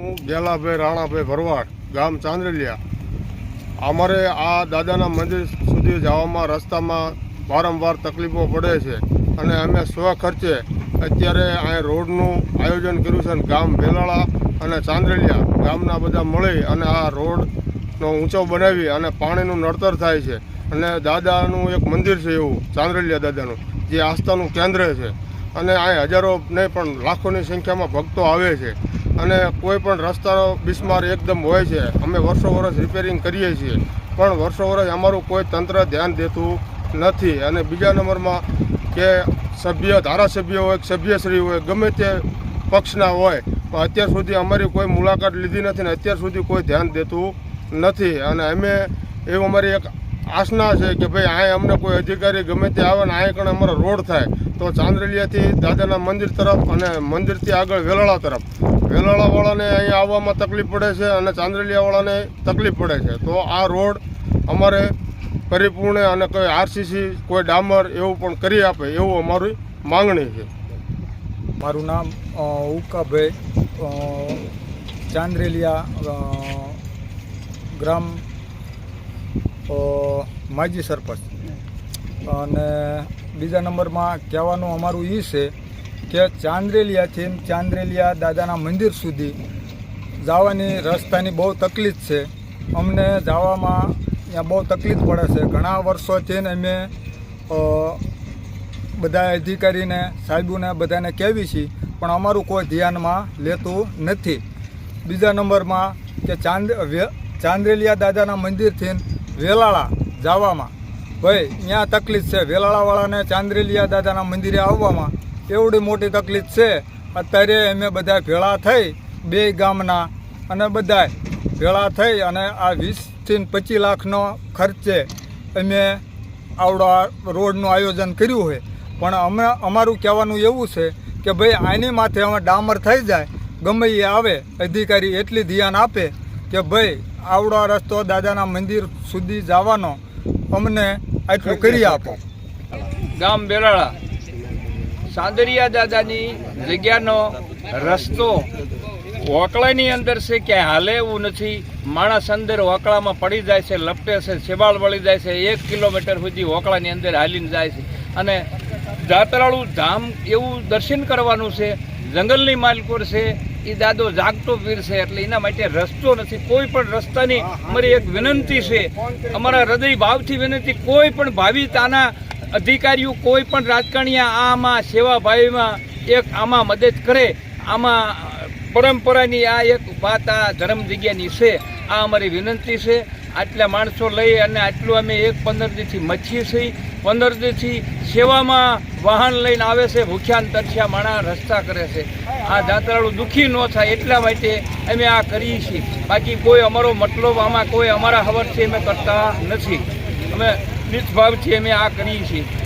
હું, ગેલાભાઈ, રાણાભાઈ ભરવાડ, ગામ ચાંદરેલિયા. અમારે આ દાદાના મંદિર સુધી જવામાં રસ્તામાં વારંવાર તકલીફો પડે છે અને અમે સ્વ ખર્ચે અત્યારે અહીં રોડનું આયોજન કર્યું છે ગામ વેલાળા અને ચાંદરેલિયા ગામના બધા મળી અને આ રોડનો ઊંચો બનાવી અને પાણીનું નડતર થાય છે. અને દાદાનું એક મંદિર છે એવું, ચાંદરેલિયા દાદાનું, જે આસ્થાનું કેન્દ્ર છે. અને અહીં હજારો નહીં પણ લાખોની સંખ્યામાં ભક્તો આવે છે. અને કોઈ પણ રસ્તાનો બિસ્માર એકદમ હોય છે. અમે વર્ષો વર્ષ રિપેરિંગ કરીએ છીએ. પણ વર્ષો વર્ષ અમારું કોઈ તંત્ર ધ્યાન દેતું નથી. અને બીજા નંબરમાં કે સભ્ય, ધારાસભ્ય હોય, સભ્યશ્રી હોય, ગમે તે પક્ષના હોય, પણ અત્યાર સુધી અમારી કોઈ મુલાકાત લીધી નથી ને અત્યાર સુધી કોઈ ધ્યાન દેતું નથી. અને અમે એવું અમારી એક આશના છે કે ભાઈ અહીં અમને કોઈ અધિકારી ગમે તે આવે ને અહીં કણે અમારો રોડ થાય. તો ચાંદરેલિયાથી દાદાના મંદિર તરફ અને મંદિરથી આગળ વેલોડા તરફ વેલાળાવાળાને અહીં આવવામાં તકલીફ પડે છે અને ચાંદરલિયાવાળાને તકલીફ પડે છે. તો આ રોડ અમારે પરિપૂર્ણ અને કોઈ આરસીસી, કોઈ ડામર એવું પણ કરી આપે એવું અમારી માંગણી છે. મારું નામ ઉકાભાઈ ચાંદ્રેલિયા ગ્રામ માજી સરપંચ. અને બીજા નંબરમાં કહેવાનું અમારું એ છે કે ચાંદ્રેલિયાથી ચાંદ્રેલિયા દાદાના મંદિર સુધી જવાની રસ્તાની બહુ તકલીફ છે. અમને જવામાં ત્યાં બહુ તકલીફ પડે છે. ઘણા વર્ષોથી અમે બધા અધિકારીને, સાહેબોને બધાને કહેવી છીએ પણ અમારું કોઈ ધ્યાનમાં લેતું નથી. બીજા નંબરમાં કે ચાંદ ચાંદ્રેલિયા દાદાના મંદિરથી વેલાળા જવામાં. ભાઈ, ત્યાં તકલીફ છે. વેલાળાવાળાને ચાંદ્રેલિયા દાદાના મંદિરે આવવામાં એવડી મોટી તકલીફ છે. અત્યારે અમે બધા ભેળા થઈ બે ગામના અને બધા ભેળા થઈ અને આ વીસથી પચીસ લાખનો ખર્ચે અમે આવડો રોડનું આયોજન કર્યું હોય. પણ અમે, અમારું કહેવાનું એવું છે કે ભાઈ આની માથે અમે ડામર થઈ જાય, ગમે એ આવે, અધિકારી એટલી ધ્યાન આપે કે ભાઈ આવડો રસ્તો દાદાના મંદિર સુધી જવાનો અમને આટલું કરી આપો. ગામ બેરાળા સાંદરિયા દાદાની જગ્યાનો રસ્તો વોકળાની અંદર છે, ક્યાંય હાલે એવું નથી. માણસ અંદર વોકળામાં પડી જાય છે, લપટે છે, સેવાળ વળી જાય છે, એક કિલોમીટર સુધી વોકળાની અંદર હાલીને જાય છે. અને જાત્રાળુ ધામ એવું દર્શન કરવાનું છે, જંગલની માલકોર છે એ દાદો જાગતો પીર છે, એટલે એના માટે રસ્તો નથી. કોઈ પણ રસ્તાની અમારી એક વિનંતી છે, અમારા હૃદય ભાવથી વિનંતી, કોઈ પણ ભાવિતાના અધિકારીઓ કોઈ પણ રાજકારણીયા આમાં સેવાભાવીમાં એક આમાં મદદ કરે, આમાં પરંપરાની આ એક વાત આ ધર્મ જગ્યાની છે. આ અમારી વિનંતી છે. આટલા માણસો લઈ અને આટલું અમે એક પંદર દીથી મચ્છી છીએ. પંદર દીથી સેવામાં વાહન લઈને આવે છે, ભૂખ્યાન તરસ્યા માણા રસ્તા કરે છે. આ જાત્રાળુ દુઃખી ન થાય એટલા માટે અમે આ કરીએ છીએ. બાકી કોઈ અમારો મતલબ, આમાં કોઈ અમારા હવરથી અમે કરતા નથી. અમે નિષ્ભાવથી અમે આ કરીએ છીએ.